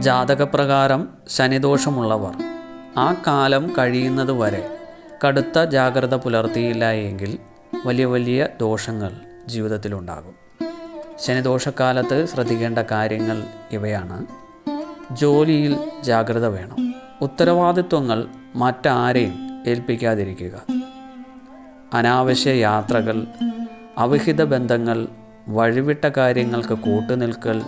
ജാതകപ്രകാരം ശനിദോഷമുള്ളവർ ആ കാലം കഴിയുന്നത് വരെ കടുത്ത ജാഗ്രത പുലർത്തിയില്ല എങ്കിൽ വലിയ വലിയ ദോഷങ്ങൾ ജീവിതത്തിലുണ്ടാകും. ശനിദോഷക്കാലത്ത് ശ്രദ്ധിക്കേണ്ട കാര്യങ്ങൾ ഇവയാണ്. ജോലിയിൽ ജാഗ്രത വേണം. ഉത്തരവാദിത്വങ്ങൾ മറ്റാരെയും ഏൽപ്പിക്കാതിരിക്കുക. അനാവശ്യ യാത്രകൾ അവിഹിത ബന്ധങ്ങൾ വഴിവിട്ട കാര്യങ്ങൾക്ക് കൂട്ടുനിൽക്കൽ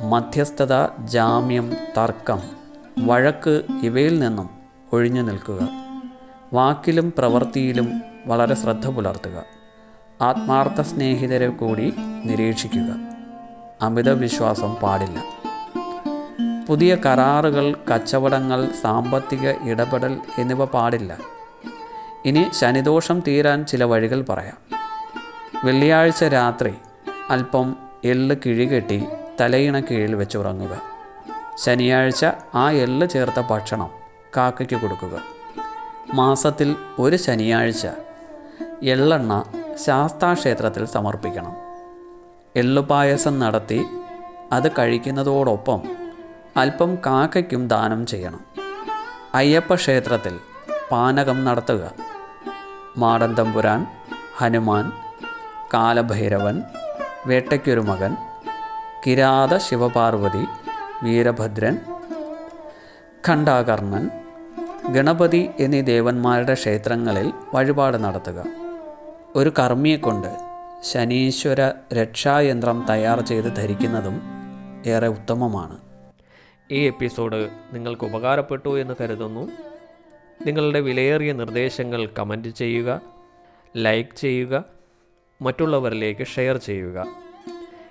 മധ്യസ്ഥത ജാമ്യം തർക്കം വഴക്ക് ഇവയിൽ നിന്നും ഒഴിഞ്ഞു നിൽക്കുക. വാക്കിലും പ്രവൃത്തിയിലും വളരെ ശ്രദ്ധ പുലർത്തുക. ആത്മാർത്ഥ സ്നേഹിതരെ കൂടി നിരീക്ഷിക്കുക. അമിത വിശ്വാസം പാടില്ല. പുതിയ കരാറുകൾ കച്ചവടങ്ങൾ സാമ്പത്തിക ഇടപെടൽ എന്നിവ പാടില്ല. ഇനി ശനിദോഷം തീരാൻ ചില വഴികൾ പറയാം. വെള്ളിയാഴ്ച രാത്രി അല്പം എള്ള് കിഴികെട്ടി തലയിണ കീഴിൽ വെച്ച് ഉറങ്ങുക. ശനിയാഴ്ച ആ എല്ല് ചേർത്ത ഭക്ഷണം കാക്കയ്ക്ക് കൊടുക്കുക. മാസത്തിൽ ഒരു ശനിയാഴ്ച എള്ളെണ്ണ ശാസ്താക്ഷേത്രത്തിൽ സമർപ്പിക്കണം. എള്ളുപായസം നടത്തി അത് കഴിക്കുന്നതോടൊപ്പം അല്പം കാക്കയ്ക്കും ദാനം ചെയ്യണം. അയ്യപ്പ ക്ഷേത്രത്തിൽ പാനകം നടത്തുക. മാടൻ തമ്പുരാൻ ഹനുമാൻ കാലഭൈരവൻ വേട്ടയ്ക്കൊരു മകൻ കിരാത ശിവപാർവതി വീരഭദ്രൻ ഖണ്ഡാകർണൻ ഗണപതി എന്നീ ദേവന്മാരുടെ ക്ഷേത്രങ്ങളിൽ വഴിപാട് നടത്തുക. ഒരു കർമ്മിയെക്കൊണ്ട് ശനീശ്വര രക്ഷായന്ത്രം തയ്യാർ ചെയ്ത് ധരിക്കുന്നതും ഏറെ ഉത്തമമാണ്. ഈ എപ്പിസോഡ് നിങ്ങൾക്ക് ഉപകാരപ്പെട്ടു എന്ന് കരുതുന്നു. നിങ്ങളുടെ വിലയേറിയ നിർദ്ദേശങ്ങൾ കമന്റ് ചെയ്യുക ലൈക്ക് ചെയ്യുക മറ്റുള്ളവരിലേക്ക് ഷെയർ ചെയ്യുക.